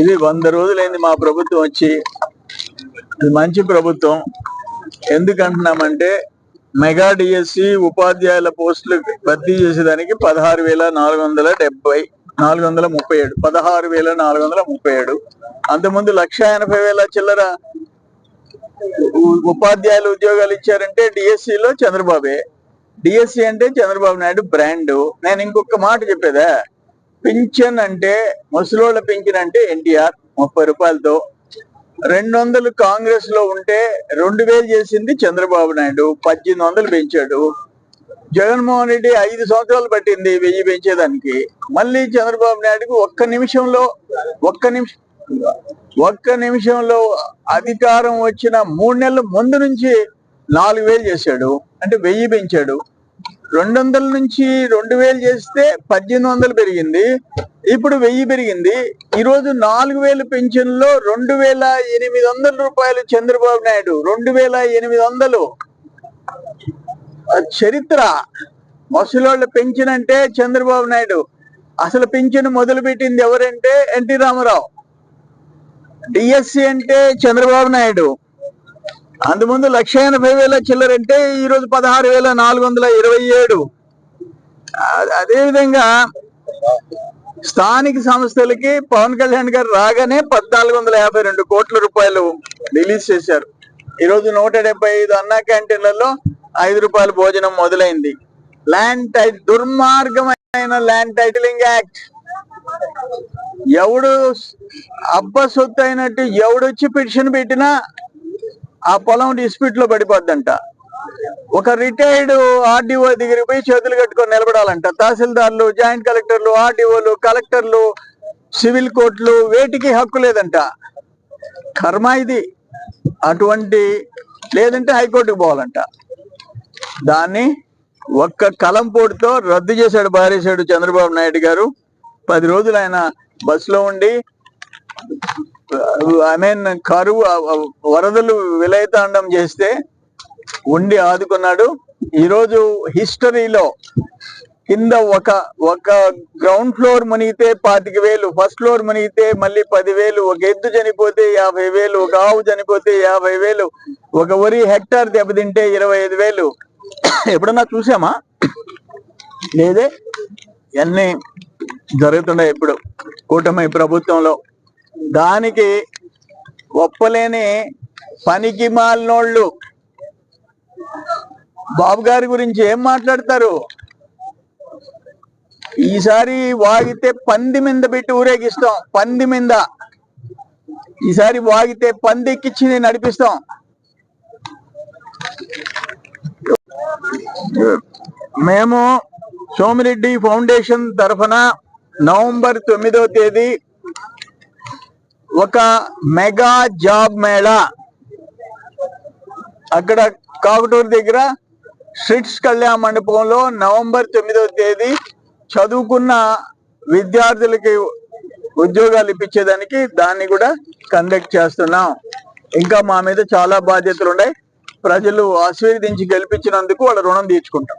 ఇది వంద రోజులైంది మా ప్రభుత్వం వచ్చి. ఇది మంచి ప్రభుత్వం. ఎందుకంటున్నామంటే మెగా డిఎస్సి ఉపాధ్యాయుల పోస్టులు భర్తీ చేసేదానికి పదహారు వేల నాలుగు వందల డెబ్బై నాలుగు వందల ముప్పై ఏడు పదహారు వేల నాలుగు వందల ముప్పై ఏడు. అంతకుముందు లక్ష ఎనభై వేల చిల్లర ఉపాధ్యాయులు ఉద్యోగాలు ఇచ్చారంటే డిఎస్సి లో చంద్రబాబే. డిఎస్సి అంటే చంద్రబాబు నాయుడు బ్రాండ్. నేను ఇంకొక మాట చెప్పేదా? పింఛన్ అంటే ముసలోళ్ళ పింఛన్ అంటే ఎన్టీఆర్ ముప్పై రూపాయలతో. రెండు వందలు కాంగ్రెస్లో ఉంటే రెండు వేలు చేసింది చంద్రబాబు నాయుడు పద్దెనిమిది వందలు పెంచాడు. జగన్మోహన్ రెడ్డి ఐదు సంవత్సరాలు పట్టింది వెయ్యి పెంచేదానికి. మళ్ళీ చంద్రబాబు నాయుడుకి ఒక్క నిమిషంలో ఒక్క నిమిషం ఒక్క నిమిషంలో అధికారం వచ్చిన మూడు నెలల ముందు నుంచి నాలుగు వేలు చేశాడు. అంటే వెయ్యి పెంచాడు. రెండు వందల నుంచి రెండు వేలు చేస్తే పద్దెనిమిది వందలు పెరిగింది. ఇప్పుడు వెయ్యి పెరిగింది. ఈరోజు నాలుగు వేలు పెన్షన్లో రెండు వేల ఎనిమిది వందల రూపాయలు చంద్రబాబు నాయుడు. రెండు వేల ఎనిమిది వందలు. చరిత్ర ముసలోళ్ళ పెన్షన్ అంటే చంద్రబాబు నాయుడు. అసలు పెన్షన్ మొదలు పెట్టింది ఎవరంటే ఎన్టీ రామారావు. డిఎస్సి అంటే చంద్రబాబు నాయుడు. అందుముందు లక్ష ఎనభై వేల చిల్లరంటే ఈ రోజు పదహారు వేల నాలుగు వందల ఇరవై ఏడు. అదేవిధంగా స్థానిక సంస్థలకి పవన్ కళ్యాణ్ గారు రాగానే పద్నాలుగు వందల యాభై రెండు కోట్ల రూపాయలు రిలీజ్ చేశారు. ఈ రోజు నూట డెబ్బై ఐదు అన్నా క్యాంటీన్లలో ఐదు రూపాయల భోజనం మొదలైంది. ల్యాండ్ టైట్ దుర్మార్గమైన ల్యాండ్ టైటిలింగ్ యాక్ట్. ఎవడు అబ్బ సొత్తు అయినట్టు ఎవడొచ్చి పిటిషన్ పెట్టినా ఆ పొలం డిస్ప్యూట్లో పడిపోద్దంట. ఒక రిటైర్డ్ ఆర్డీఓ దగ్గరికి పోయి చేతులు కట్టుకొని నిలబడాలంట. తహసీల్దార్లు జాయింట్ కలెక్టర్లు ఆర్డీఓలు కలెక్టర్లు సివిల్ కోర్టులు వేటికి హక్కు లేదంట. కర్మ ఇది. అటువంటి లేదంటే హైకోర్టుకు పోవాలంట. దాన్ని ఒక్క కలంపోటుతో రద్దు చేశాడు బారేశాడు చంద్రబాబు నాయుడు గారు. పది రోజులు ఆయన బస్సులో ఉండి ఐ మీన్ కరువు వరదలు విలయతాండం చేస్తే ఉండి ఆదుకున్నాడు. ఈరోజు హిస్టరీలో కింద ఒక ఒక గ్రౌండ్ ఫ్లోర్ మునిగితే పాతిక వేలు ఫస్ట్ ఫ్లోర్ మునిగితే మళ్ళీ పదివేలు ఒక ఎద్దు చనిపోతే యాభై వేలు ఒక ఆవు చనిపోతే యాభై వేలు ఒక వరి హెక్టార్ దెబ్బతింటే ఇరవై ఐదు వేలు. ఎప్పుడన్నా చూసామా? లేదే? ఇవన్నీ జరుగుతున్నాయి ఇప్పుడు కూటమి ప్రభుత్వంలో. దానికి ఒప్పలేని పనికి మాలినోళ్ళు. బాబు గారి గురించి ఏం మాట్లాడతారు? ఈసారి వాగితే పంది మీద పెట్టి ఊరేగిస్తాం. పంది మీద. ఈసారి వాగితే పంది ఎక్కిచ్చింది నడిపిస్తాం. మేము సోమిరెడ్డి ఫౌండేషన్ తరఫున నవంబర్ తొమ్మిదవ తేదీ ఒక మెగా జాబ్ మేళా. అక్కడ కాకుటూరు దగ్గర స్ట్రిట్స్ కళ్యాణ మండపంలో నవంబర్ తొమ్మిదవ తేదీ చదువుకున్న విద్యార్థులకి ఉద్యోగాలు ఇప్పించేదానికి దాన్ని కూడా కండక్ట్ చేస్తున్నాం. ఇంకా మా మీద చాలా బాధ్యతలు ఉన్నాయి ప్రజలు ఆశీర్వదించి గెలిపించినందుకు వాళ్ళ రుణం తీర్చుకుంటాం.